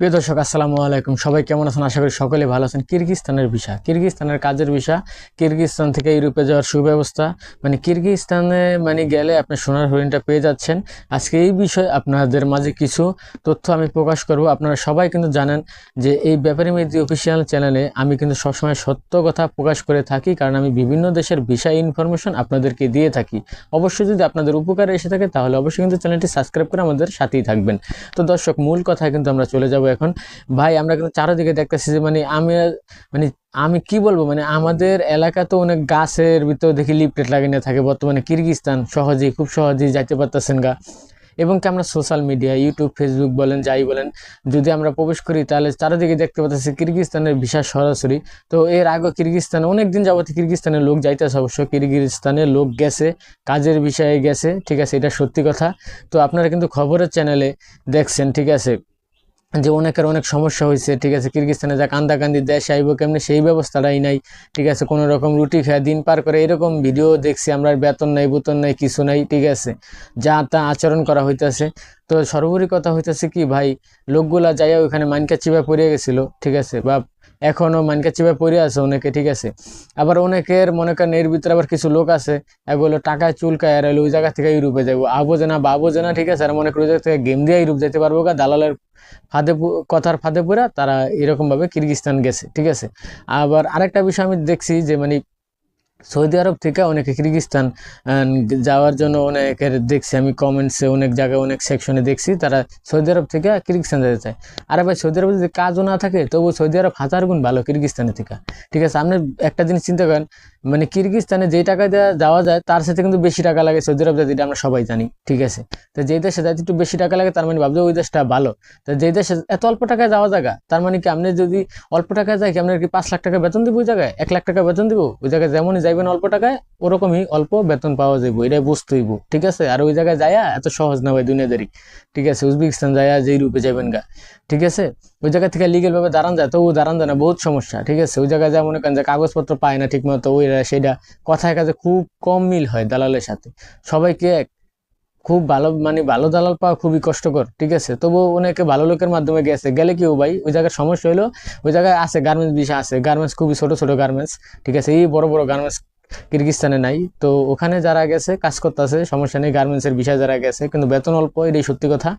প্রিয় দর্শক, আসসালামু আলাইকুম। সবাই কেমন আছেন? আশা করি সকলে ভালো আছেন। কিরগিস্তানের ভিসা কিরগিস্তানের কাজের বিষয়। কিরগিস্তান থেকে ইউরোপে যাওয়ার সুব্যবস্থা। মানে কিরগিস্তানে মানে গেলে আপনি সোনার হরিণটা পেয়ে যাচ্ছেন। আজকে এই বিষয়ে আপনাদের মাঝে কিছু তথ্য আমি প্রকাশ করব। আপনারা সবাই কিন্তু জানেন যে এই ব্যাপারে মেদি অফিসিয়াল চ্যানেলে আমি কিন্তু সবসময় সত্য কথা প্রকাশ করে থাকি, কারণ আমি বিভিন্ন দেশের ভিসা ইনফরমেশন আপনাদেরকে দিয়ে থাকি। অবশ্যই যদি আপনাদের উপকারে এসে থাকে, তাহলে অবশ্যই কিন্তু চ্যানেলটি সাবস্ক্রাইব করে আমাদের সাথেই থাকবেন। তো দর্শক, মূল কথায় কিন্তু আমরা চলে যাব এখন। ভাই, আমরা কিন্তু চারোদিকে দেখতেছি যে মানে আমি মানে আমি কি বলব মানে আমাদের এলাকা তো অনেক গাছের ভিতরে দেখি লিপটেট লাগিয়ে থাকে। বর্তমানে কিরগিস্তান সহজেই, খুব সহজেই যাইতে পারতেছেন গা। এবং কি আমরা সোশ্যাল মিডিয়া, ইউটিউব, ফেসবুক বলেন, যাই বলেন, যদি আমরা প্রবেশ করি, তাহলে চারিদিকে দেখতে পাচ্ছি কিরগিস্তানের বিশাল সরাসরি। তো এর আগে কিরগিস্তানে অনেক দিন যাবত কিরগিস্তানের লোক যাইতেছে অবশ্য। কিরগিস্তানের লোক গেছে, কাজের বিষয়ে গেছে, ঠিক আছে, এটা সত্যি কথা। তো আপনারা কিন্তু খবরের চ্যানেলে দেখছেন, ঠিক আছে। যে অনেকের অনেক সমস্যা হয়েছে, ঠিক আছে, কিরগিস্তানে যা কান্দাকান্দি দেশ আইব কেমনি, সেই ব্যবস্থাটাই নাই, ঠিক আছে, কোনো রকম রুটি খেয়ে, দিন পার করে এরকম ভিডিও দেখছি আমরা বেতন নাই, বুতন নাই, কিছু নাই, ঠিক আছে, যা তা আচরণ করা হইতেছে। তো সর্বোপরি কথা হইতেছে কি, ভাই, লোকগুলা যাইয়া ওইখানে মানকা চিবা পড়ে গেছিল, ঠিক আছে, বা এখনও মানকা চিপে পড়ে আছে অনেকে, ঠিক আছে? আবার অনেকের মনে করেন এর ভিতরে আবার কিছু লোক আছে, এগুলো টাকায় চুলকায় আর ওই জায়গা থেকে ইউরোপে যাব আবো না বাবো না ঠিক আছে? আর মনে করি ওই জায়গা থেকে গেম দিয়ে ইউরোপ যেতে পারব দালালের ফাঁদে কথার ফাঁদে পুরা তারা এরকমভাবে কিরগিস্তান গেছে, ঠিক আছে? আবার আরেকটা বিষয় আমি দেখছি যে মানে সৌদি আরব থেকে অনেকে কিরগিস্তান যাওয়ার জন্য অনেকের দেখছি। আমি কমেন্টসে অনেক জায়গায়, অনেক সেকশনে দেখছি তারা সৌদি আরব থেকে কিরগিস্তান যেতে চায়। আরে ভাই, সৌদি আরব যদি কাজও না থাকে তবু সৌদি আরব হাজার গুণ ভালো কিরগিস্তানের থেকে। ঠিক আছে, আপনি একটা জিনিস চিন্তা করেন মানে কিরগিস্তানে যেই টাকা দেওয়া যাওয়া যায়, তার সাথে কিন্তু বেশি টাকা লাগে। সৌদি আরব যেতে এটা আমরা সবাই জানি, ঠিক আছে? তো যেই দেশে যাইতে একটু বেশি টাকা লাগে, তার মানে ভাবছে ওই দেশটা ভালো। তো যেই দেশে এত অল্প টাকায় যাওয়া জায়গা, তার মানে কি আপনি যদি অল্প টাকায় যাই, কি আপনার কি পাঁচ লাখ টাকা বেতন দিব ওই জায়গায়? এক লাখ টাকা বেতন দিব? ওই জায়গায় যেমনই যাইবেন অল্প টাকায়, ওরকমই অল্প বেতন পাওয়া যাইব। এটাই বুঝতেইব, ঠিক আছে? আর ওই জায়গায় যায়া এত সহজ না ভাই, দুনিয়াদারি, ঠিক আছে? উজবেকিস্তান যায়া যেই রূপে যাবেন গা, ঠিক আছে? ওই জায়গা থেকে লিগেলভাবে দাঁড়ান যায় তবু দাঁড়ান যায় না, বহুত সমস্যা, ঠিক আছে? ওই জায়গায় যা মনে করেন যে কাগজপত্র পায় না ঠিক মতো ওই সেটা কথায় কাজে খুব কম মিল হয় দালালের সাথে। সবাইকে এক, খুব ভালো মানে ভালো দালাল পাওয়া খুবই কষ্টকর, ঠিক আছে? তবু অনেকে ভালো লোকের মাধ্যমে গেছে। গেলে কি ও ভাই, ওই জায়গায় সমস্যা হলো ওই জায়গায় আছে গার্মেন্টস বিষয় আছে গার্মেন্টস খুবই ছোট ছোট গার্মেন্টস ঠিক আছে? এই বড় বড় গার্মেন্টস কিরগিস্তানে নাই। তো ওখানে যারা গেছে, কাজ করতেছে, সমস্যা নেই গার্মেন্টসের বিষয়ে যারা গেছে, কিন্তু বেতন অল্প, এটাই সত্যি কথা।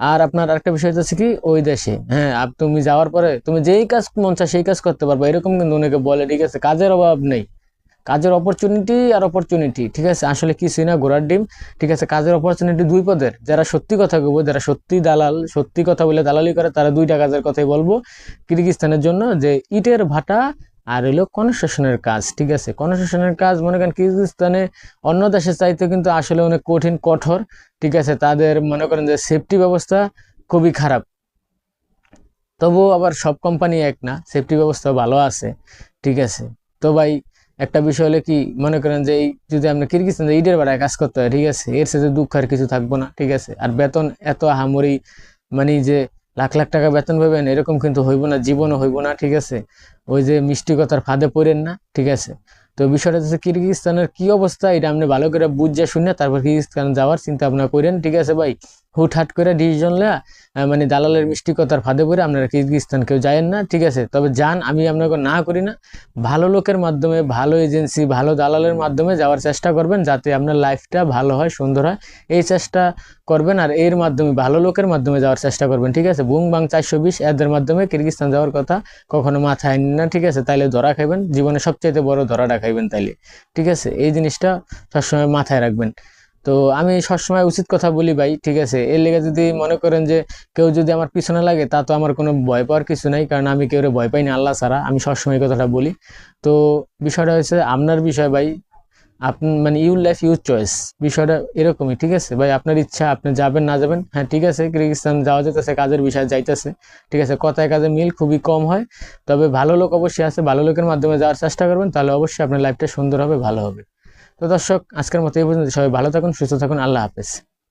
আর আপনার আরেকটা বিষয় হচ্ছে কি, ওই দেশে হ্যাঁ আপ তুমি যাওয়ার পরে তুমি যেই কাজ মন চায় সেই কাজ করতে পারবে। এরকম কিন্তু অনেকে বলে, ঠিক আছে, কাজের অভাব নেই। কাজের অপরচুনিটি আর অপরচুনিটি ঠিক আছে? আসলে কিছুই না ঘোড়ার ডিম? ঠিক আছে, কাজের অপরচুনিটি দুই পদের। যারা সত্যি কথা বলব যারা সত্যি দালাল, সত্যি কথা বলে দালালি করে, তারা দুইটা কাজের কথাই বলব। কিরগিস্তানের জন্য যে ইটের ভাটা আর হইল কনস্ট্রাকশনের কাজ, ঠিক আছে? কনস্ট্রাকশনের কাজ, মনে করেন কিরগিস্তানে অন্য দেশের চাইতে কিন্তু আসলে অনেক কঠিন, কঠোর, ঠিক আছে? তাদের মনে করেন যে সেফটি ব্যবস্থা খুবই খারাপ। তবুও আবার সব কোম্পানি এক না সেফটি ব্যবস্থা ভালো আছে, ঠিক আছে? তো ভাই, একটা বিষয় হলে কি, মনে করেন যে এই যদি আপনি কিরগিস্তান ইটের বেড়ায় কাজ করতে হয়, ঠিক আছে? এর সাথে দুঃখ আর কিছু থাকব না, ঠিক আছে? আর বেতন এত হামরি মানে যে লাখ লাখ টাকা বেতন পাবেন, এরকম কিন্তু হইব না, জীবনও হইব না, ঠিক আছে? ওই যে মিষ্টি কথার ফাঁদে পড়েন না, ঠিক আছে? তো বিষয়টা হচ্ছে কিরগিজস্তানের কি অবস্থা, এটা আপনি ভালো করে বুঝে শুনে তারপর কিরগিজস্তান যাওয়ার চিন্তা ভাবনা করেন, ঠিক আছে ভাই? হুটহাট করে ডিসিশন আহ, মানে দালালের মিষ্টি কথার ফাঁদে পড়ে আপনারা কিরগিস্তান কেউ যায়েন না ঠিক আছে? তবে যান আমি আপনাকে না করি না। ভালো লোকের মাধ্যমে ভালো এজেন্সি ভালো দালালের মাধ্যমে যাওয়ার চেষ্টা করবেন যাতে আপনার লাইফটা ভালো হয় সুন্দর হয়। এই চেষ্টা করবেন আর এর মাধ্যমে ভালো লোকের মাধ্যমে যাওয়ার চেষ্টা করবেন ঠিক আছে? বুং বাং চারশো বিশ এদের মাধ্যমে কিরগিস্তান যাওয়ার কথা কখনো মাথায় না ঠিক আছে? তাইলে ধরা খাইবেন জীবনে সবচাইতে বড় ধরাটা খাইবেন তাইলে ঠিক আছে? এই জিনিসটা সবসময় মাথায় রাখবেন। তো আমি সবসময় উচিত কথা বলি ভাই, ঠিক আছে? এর লেগে যদি মনে করেন যে কেউ যদি আমার পিছনে লাগে, তা তো আমার কোনো ভয় পাওয়ার কিছু নাই, কারণ আমি কেউ ভয় পাই না, আল্লাহ ছাড়া আমি সবসময় কথাটা বলি। তো বিষয়টা হচ্ছে আপনার বিষয় ভাই আপনি মানে ইউর লাইফ ইউর চয়েস বিষয়টা এরকমই, ঠিক আছে? ভাই, আপনার ইচ্ছা, আপনি যাবেন, না যাবেন হ্যাঁ ঠিক আছে কিরগিস্তান যাওয়া যেতেছে কাজের বিষয়ে যাইতেছে, ঠিক আছে? কথায় কাজে মিল খুবই কম হয়, তবে ভালো লোক অবশ্যই আছে, ভালো লোকের মাধ্যমে যাওয়ার চেষ্টা করবেন, তাহলে অবশ্যই আপনার লাইফটা সুন্দর হবে, ভালো হবে। তো দর্শক আজকের মতো এই পর্যন্ত। সবাই ভালো থাকুন সুস্থ থাকুন। আল্লাহ হাফেজ।